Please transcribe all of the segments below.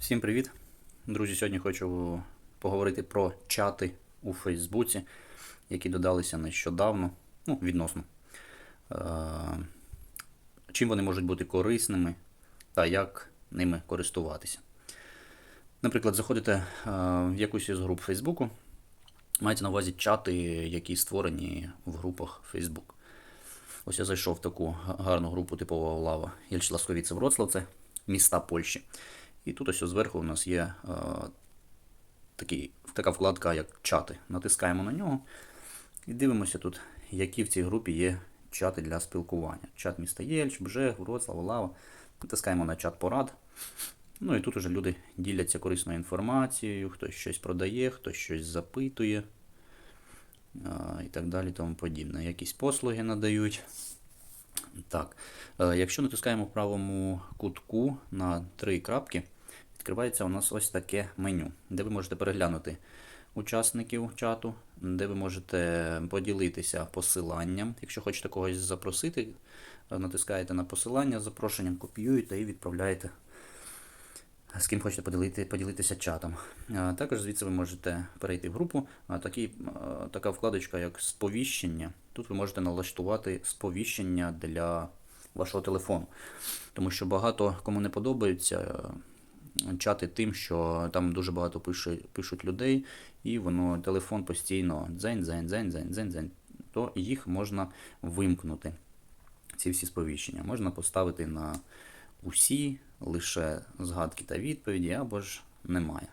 Всім привіт! Друзі, сьогодні хочу поговорити про чати у Фейсбуці, які додалися нещодавно, ну, відносно. Е, Чим вони можуть бути корисними та як ними користуватися. Наприклад, заходите е, в якусь із груп Фейсбуку, маєте на увазі чати, які створені в групах Фейсбук. Ось я зайшов в таку гарну групу типова лава Єльчласковіце Вроцлав, це міста Польщі. І тут ось зверху у нас є е, такий, така вкладка, як чати. Натискаємо на нього і дивимося тут, які в цій групі є чати для спілкування. Чат міста Єльч, Бжег, Вроцлав, Лава. Натискаємо на чат порад. Ну і тут уже люди діляться корисною інформацією, хтось щось продає, хтось щось запитує а, і так далі, тому подібне. Якісь послуги надають. Так, е, якщо натискаємо в правому кутку на три крапки, відкривається у нас ось таке меню, де ви можете переглянути учасників чату, де ви можете поділитися посиланням. Якщо хочете когось запросити, натискаєте на посилання з запрошенням, копіюєте і відправляєте з ким хочете поділити, поділитися чатом. Також звідси ви можете перейти в групу. А, Такі, така вкладочка, як сповіщення. Тут ви можете налаштувати сповіщення для вашого телефону. Тому що багато кому не подобаються е, чати тим, що там дуже багато пишуть, пишуть людей, і воно телефон постійно дзень, дзень, дзень, дзень, дзень, дзень. То їх можна вимкнути. Ці всі сповіщення. Можна поставити на усі, лише згадки та відповіді, або ж немає.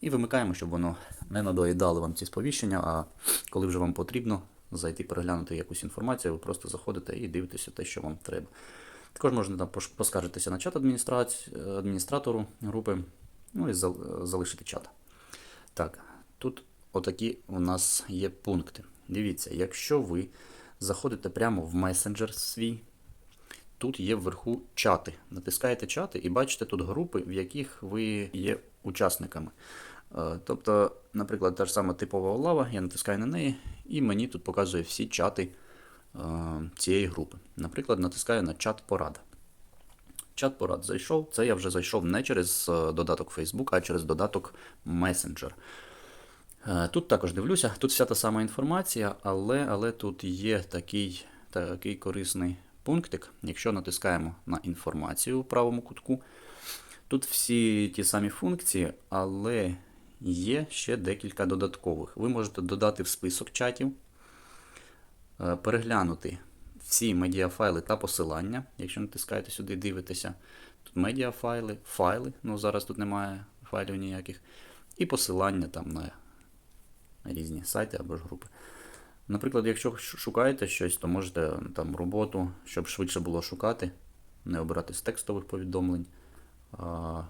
І вимикаємо, щоб воно не надоїдало вам ці сповіщення, а коли вже вам потрібно зайти переглянути якусь інформацію, ви просто заходите і дивитеся те, що вам треба. Також можна там поскаржитися на чат адміністратору групи, ну і залишити чат. Так, тут отакі у нас є пункти. Дивіться, якщо ви заходите прямо в месенджер свій, тут є вверху чати. Натискаєте чати і бачите тут групи, в яких ви є учасниками. Е, Тобто, наприклад, та ж сама типова лава, я натискаю на неї, і мені тут показує всі чати цієї групи. Наприклад, натискаю на чат порад. Чат порад зайшов. Це я вже зайшов не через е, додаток Facebook, а через додаток Messenger. Е, Тут також дивлюся, тут вся та сама інформація, але, але тут є такий, такий корисний пунктик. Якщо натискаємо на інформацію у правому кутку, тут всі ті самі функції, але є ще декілька додаткових. Ви можете додати в список чатів, е, переглянути всі медіафайли та посилання. Якщо натискаєте сюди, дивитеся, тут медіафайли, файли, ну зараз тут немає файлів ніяких, і посилання там на різні сайти або ж групи. Наприклад, якщо шукаєте щось, то можете там роботу, щоб швидше було шукати, не обирати з текстових повідомлень, а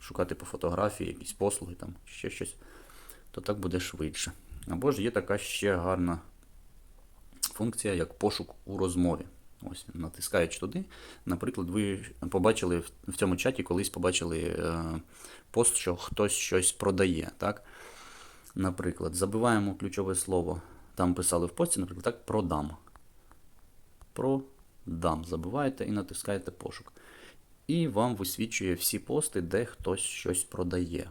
шукати по фотографії, якісь послуги, там, ще щось, то так буде швидше. Або ж є така ще гарна функція, як пошук у розмові. Ось, натискаючи туди, наприклад, ви побачили в- цьому чаті колись побачили е, пост, що хтось щось продає. Так? Наприклад, забиваємо ключове слово. Там писали в пості, наприклад, так, продам. Продам. Забиваєте і натискаєте пошук. І вам висвічує всі пости, де хтось щось продає.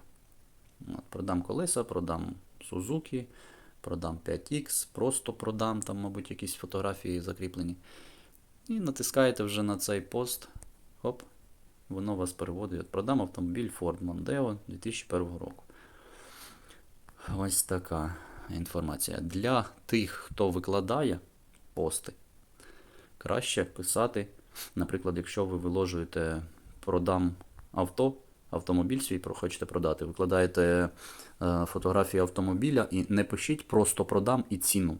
От, продам колеса, продам Suzuki, продам 5X, просто продам, там, мабуть, якісь фотографії закріплені. І натискаєте вже на цей пост. Хоп, воно вас переводить. Продам автомобіль Ford Mondeo 2001 року. Ось така інформація. Для тих, хто викладає пости, краще писати, наприклад, якщо ви виложуєте продам авто, автомобіль свій хочете продати, викладаєте е, фотографії автомобіля і не пишіть просто продам і ціну.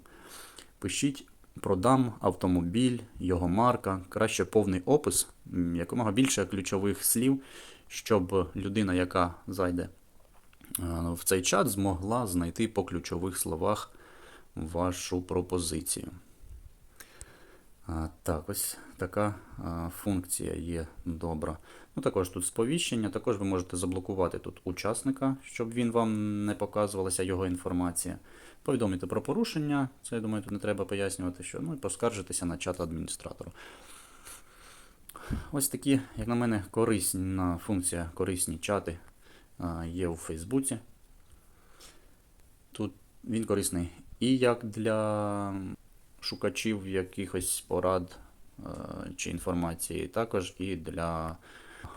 Пишіть продам автомобіль, його марка, краще повний опис, якомога більше ключових слів, щоб людина, яка зайде е, в цей чат змогла знайти по ключових словах вашу пропозицію. Так, ось така функція є добра. Ну, також тут сповіщення, також ви можете заблокувати тут учасника, щоб він вам не показувалася його інформація. Повідомити про порушення, це я думаю, тут не треба пояснювати, що ну і поскаржитися на чат адміністратору. ось такі, як на мене, корисна функція, корисні чати є у Фейсбуці. Тут він корисний і як для шукачів якихось порад е, чи інформації, також і для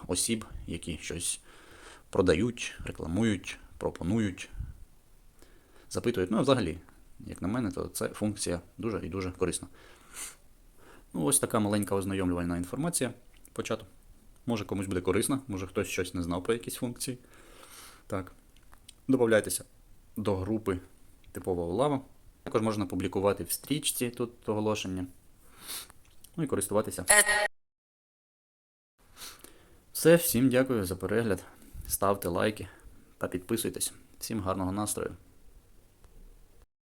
осіб, які щось продають, рекламують, пропонують, запитують. Ну, взагалі, як на мене, то це функція дуже і дуже корисна. Ну, ось така маленька ознайомлювальна інформація по чату. Може комусь буде корисна, може хтось щось не знав про якісь функції. Так. Добавляйтеся до групи типова лава. Також можна публікувати в стрічці тут оголошення. Ну і користуватися. Все, всім дякую за перегляд. Ставте лайки та підписуйтесь. Всім гарного настрою.